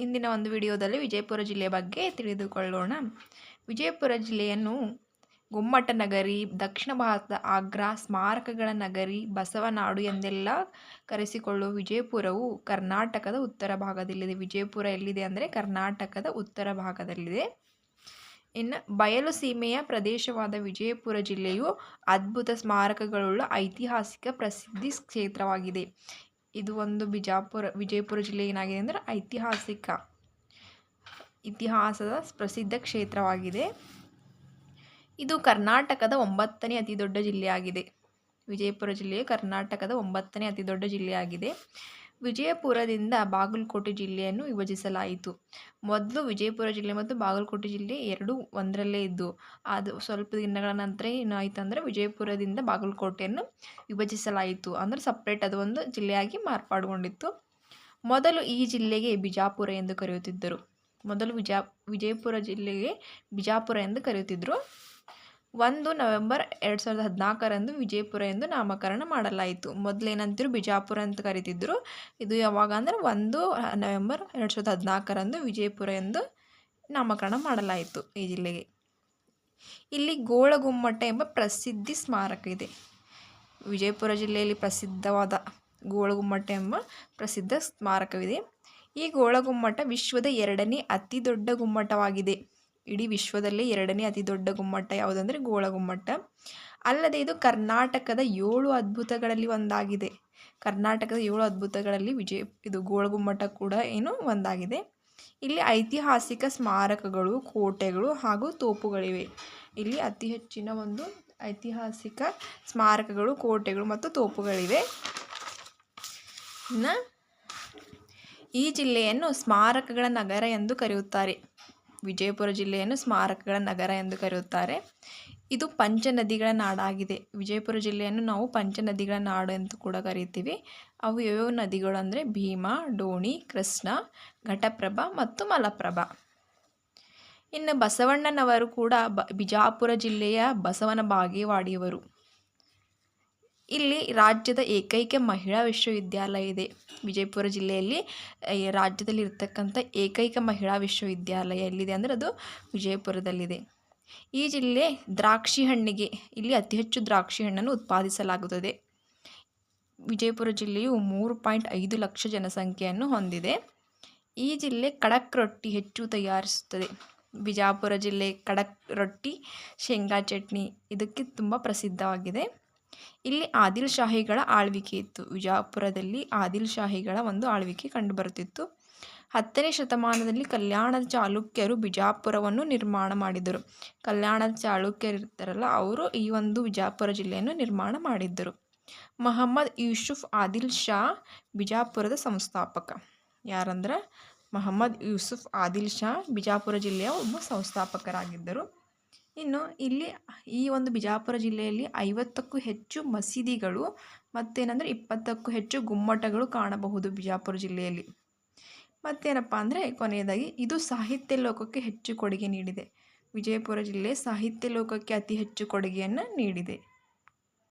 ಇಂದಿನ ಒಂದು ವಿಡಿಯೋದಲ್ಲಿ ವಿಜಯಪುರ ಜಿಲ್ಲೆಯ ಬಗ್ಗೆ ತಿಳಿದುಕೊಳ್ಳೋಣ. ವಿಜಯಪುರ ಜಿಲ್ಲೆಯನ್ನು ಗುಮ್ಮಟ ನಗರಿ, ದಕ್ಷಿಣ ಭಾರತದ ಆಗ್ರಾ, ಸ್ಮಾರಕಗಳ ನಗರಿ, ಬಸವನಾಡು ಎಂದೆಲ್ಲ ಕರೆಸಿಕೊಳ್ಳುವ ವಿಜಯಪುರವು ಕರ್ನಾಟಕದ ಉತ್ತರ ಭಾಗದಲ್ಲಿದೆ. ವಿಜಯಪುರ ಎಲ್ಲಿದೆ ಅಂದರೆ ಕರ್ನಾಟಕದ ಉತ್ತರ ಭಾಗದಲ್ಲಿದೆ. ಇನ್ನು ಬಯಲು ಸೀಮೆಯ ಪ್ರದೇಶವಾದ ವಿಜಯಪುರ ಜಿಲ್ಲೆಯು ಅದ್ಭುತ ಸ್ಮಾರಕಗಳುಳ್ಳ ಐತಿಹಾಸಿಕ ಪ್ರಸಿದ್ಧಿ ಕ್ಷೇತ್ರವಾಗಿದೆ. ಇದು ಒಂದು ಬಿಜಾಪುರ, ವಿಜಯಪುರ ಜಿಲ್ಲೆ ಏನಾಗಿದೆ ಅಂದರೆ ಐತಿಹಾಸಿಕ, ಇತಿಹಾಸದ ಪ್ರಸಿದ್ಧ ಕ್ಷೇತ್ರವಾಗಿದೆ. ಇದು ಕರ್ನಾಟಕದ ಒಂಬತ್ತನೇ ಅತಿ ದೊಡ್ಡ ಜಿಲ್ಲೆಯಾಗಿದೆ. ವಿಜಯಪುರ ಜಿಲ್ಲೆಯು ಕರ್ನಾಟಕದ ಒಂಬತ್ತನೇ ಅತಿ ದೊಡ್ಡ ಜಿಲ್ಲೆಯಾಗಿದೆ. ವಿಜಯಪುರದಿಂದ ಬಾಗಲಕೋಟೆ ಜಿಲ್ಲೆಯನ್ನು ವಿಭಜಿಸಲಾಯಿತು. ಮೊದಲು ವಿಜಯಪುರ ಜಿಲ್ಲೆ ಮತ್ತು ಬಾಗಲಕೋಟೆ ಜಿಲ್ಲೆ ಎರಡು ಒಂದರಲ್ಲೇ ಇದ್ದು, ಅದು ಸ್ವಲ್ಪ ದಿನಗಳ ನಂತರ ಏನಾಯಿತು ಅಂದರೆ ವಿಜಯಪುರದಿಂದ ಬಾಗಲಕೋಟೆಯನ್ನು ವಿಭಜಿಸಲಾಯಿತು. ಅಂದರೆ ಸಪ್ರೇಟ್ ಅದು ಒಂದು ಜಿಲ್ಲೆಯಾಗಿ ಮಾರ್ಪಾಡುಗೊಂಡಿತ್ತು. ಮೊದಲು ಈ ಜಿಲ್ಲೆಗೆ ಬಿಜಾಪುರ ಎಂದು ಕರೆಯುತ್ತಿದ್ದರು. ಮೊದಲು ವಿಜಾ, ವಿಜಯಪುರ ಜಿಲ್ಲೆಗೆ ಬಿಜಾಪುರ ಎಂದು ಕರೆಯುತ್ತಿದ್ದರು ಒಂದು ನವೆಂಬರ್ ಎರಡು ಸಾವಿರದ ಹದಿನಾಲ್ಕರಂದು ವಿಜಯಪುರ ಎಂದು ನಾಮಕರಣ ಮಾಡಲಾಯಿತು. ಮೊದಲೇನಂತಿರು ಬಿಜಾಪುರ ಅಂತ ಕರಿತಿದ್ದರು ಇದು ಯಾವಾಗ ಅಂದರೆ ಒಂದು ನವೆಂಬರ್ ಎರಡು ಸಾವಿರದ ಹದಿನಾಲ್ಕರಂದು ವಿಜಯಪುರ ಎಂದು ನಾಮಕರಣ ಮಾಡಲಾಯಿತು ಈ ಜಿಲ್ಲೆಗೆ. ಇಲ್ಲಿ ಗೋಳಗುಮ್ಮಟ ಎಂಬ ಪ್ರಸಿದ್ಧಿ ಸ್ಮಾರಕ ಇದೆ. ವಿಜಯಪುರ ಜಿಲ್ಲೆಯಲ್ಲಿ ಪ್ರಸಿದ್ಧವಾದ ಗೋಳಗುಮ್ಮಟ ಎಂಬ ಪ್ರಸಿದ್ಧ ಸ್ಮಾರಕವಿದೆ. ಈ ಗೋಳಗುಮ್ಮಟ ವಿಶ್ವದ ಎರಡನೇ ಅತಿ ದೊಡ್ಡ ಗುಮ್ಮಟವಾಗಿದೆ. ಇಡೀ ವಿಶ್ವದಲ್ಲೇ ಎರಡನೇ ಅತಿ ದೊಡ್ಡ ಗುಮ್ಮಟ ಯಾವುದಂದರೆ ಗೋಳಗುಮ್ಮಟ ಅಲ್ಲದೆ ಇದು ಕರ್ನಾಟಕದ ಏಳು ಅದ್ಭುತಗಳಲ್ಲಿ ಒಂದಾಗಿದೆ. ಕರ್ನಾಟಕದ ಏಳು ಅದ್ಭುತಗಳಲ್ಲಿ ವಿಜಯ, ಇದು ಗೋಳಗುಮ್ಮಟ ಕೂಡ ಏನು ಒಂದಾಗಿದೆ. ಇಲ್ಲಿ ಐತಿಹಾಸಿಕ ಸ್ಮಾರಕಗಳು, ಕೋಟೆಗಳು ಹಾಗೂ ತೋಪುಗಳಿವೆ. ಇಲ್ಲಿ ಅತಿ ಹೆಚ್ಚಿನ ಒಂದು ಐತಿಹಾಸಿಕ ಸ್ಮಾರಕಗಳು, ಕೋಟೆಗಳು ಮತ್ತು ತೋಪುಗಳಿವೆ. ಇನ್ನು ಈ ಜಿಲ್ಲೆಯನ್ನು ಸ್ಮಾರಕಗಳ ನಗರ ಎಂದು ಕರೆಯುತ್ತಾರೆ. ವಿಜಯಪುರ ಜಿಲ್ಲೆಯನ್ನು ಸ್ಮಾರಕಗಳ ನಗರ ಎಂದು ಕರೆಯುತ್ತಾರೆ. ಇದು ಪಂಚ ನದಿಗಳ ನಾಡಾಗಿದೆ. ವಿಜಯಪುರ ಜಿಲ್ಲೆಯನ್ನು ನಾವು ಪಂಚ ನದಿಗಳ ನಾಡು ಎಂದು ಕೂಡ ಕರೀತೀವಿ ಅವು ಯಾವ್ಯಾವ ನದಿಗಳು ಅಂದರೆ ಭೀಮಾ, ಡೋಣಿ, ಕೃಷ್ಣ, ಘಟಪ್ರಭಾ ಮತ್ತು ಮಲಪ್ರಭಾ. ಇನ್ನು ಬಸವಣ್ಣನವರು ಕೂಡ ಬ, ಬಿಜಾಪುರ ಜಿಲ್ಲೆಯ ಬಸವನ ಬಾಗೇವಾಡಿಯವರು. ಇಲ್ಲಿ ರಾಜ್ಯದ ಏಕೈಕ ಮಹಿಳಾ ವಿಶ್ವವಿದ್ಯಾಲಯ ಇದೆ. ವಿಜಯಪುರ ಜಿಲ್ಲೆಯಲ್ಲಿ ರಾಜ್ಯದಲ್ಲಿ ಇರ್ತಕ್ಕಂಥ ಏಕೈಕ ಮಹಿಳಾ ವಿಶ್ವವಿದ್ಯಾಲಯ ಎಲ್ಲಿದೆ ಅಂದರೆ ಅದು ವಿಜಯಪುರದಲ್ಲಿದೆ. ಈ ಜಿಲ್ಲೆ ದ್ರಾಕ್ಷಿ ಹಣ್ಣಿಗೆ, ಇಲ್ಲಿ ಅತಿ ಹೆಚ್ಚು ದ್ರಾಕ್ಷಿ ಹಣ್ಣನ್ನು ಉತ್ಪಾದಿಸಲಾಗುತ್ತದೆ. ವಿಜಯಪುರ ಜಿಲ್ಲೆಯು ಮೂರು ಪಾಯಿಂಟ್ ಐದು ಲಕ್ಷ ಜನಸಂಖ್ಯೆಯನ್ನು ಹೊಂದಿದೆ. ಈ ಜಿಲ್ಲೆ ಕಡಕ್ ರೊಟ್ಟಿ ಹೆಚ್ಚು ತಯಾರಿಸುತ್ತದೆ. ಬಿಜಾಪುರ ಜಿಲ್ಲೆ ಕಡಕ್ ರೊಟ್ಟಿ, ಶೇಂಗಾ ಚಟ್ನಿ, ಇದಕ್ಕೆ ತುಂಬ ಪ್ರಸಿದ್ಧವಾಗಿದೆ. ಇಲ್ಲಿ ಆದಿಲ್ ಶಾಹಿಗಳ ಆಳ್ವಿಕೆ ಇತ್ತು. ವಿಜಾಪುರದಲ್ಲಿ ಆದಿಲ್ ಶಾಹಿಗಳ ಒಂದು ಆಳ್ವಿಕೆ ಕಂಡುಬರುತ್ತಿತ್ತು. ಹತ್ತನೇ ಶತಮಾನದಲ್ಲಿ ಕಲ್ಯಾಣದ ಚಾಲುಕ್ಯರು ಬಿಜಾಪುರವನ್ನು ನಿರ್ಮಾಣ ಮಾಡಿದರು ಕಲ್ಯಾಣದ ಚಾಲುಕ್ಯರು ಇರ್ತಾರಲ್ಲ ಅವರು ಈ ಒಂದು ವಿಜಾಪುರ ಜಿಲ್ಲೆಯನ್ನು ನಿರ್ಮಾಣ ಮಾಡಿದ್ದರು. ಮಹಮ್ಮದ್ ಯೂಸುಫ್ ಆದಿಲ್ ಶಾ, ಬಿಜಾಪುರದ ಸಂಸ್ಥಾಪಕ. ಯಾರಂದ್ರೆ? ಮಹಮ್ಮದ್ ಯೂಸುಫ್ ಆದಿಲ್ ಶಾ, ಬಿಜಾಪುರ ಜಿಲ್ಲೆಯ ಒಬ್ಬ ಸಂಸ್ಥಾಪಕರಾಗಿದ್ದರು. ಇನ್ನು ಇಲ್ಲಿ ಈ ಒಂದು ಬಿಜಾಪುರ ಜಿಲ್ಲೆಯಲ್ಲಿ ಐವತ್ತಕ್ಕೂ ಹೆಚ್ಚು ಮಸೀದಿಗಳು ಮತ್ತೇನೆಂದರೆ ಇಪ್ಪತ್ತಕ್ಕೂ ಹೆಚ್ಚು ಗುಮ್ಮಟಗಳು ಕಾಣಬಹುದು ಬಿಜಾಪುರ ಜಿಲ್ಲೆಯಲ್ಲಿ. ಮತ್ತೇನಪ್ಪ ಅಂದರೆ ಕೊನೆಯದಾಗಿ ಇದು ಸಾಹಿತ್ಯ ಲೋಕಕ್ಕೆ ಹೆಚ್ಚು ಕೊಡುಗೆ ನೀಡಿದೆ. ವಿಜಯಪುರ ಜಿಲ್ಲೆ ಸಾಹಿತ್ಯ ಲೋಕಕ್ಕೆ ಅತಿ ಹೆಚ್ಚು ಕೊಡುಗೆಯನ್ನು ನೀಡಿದೆ.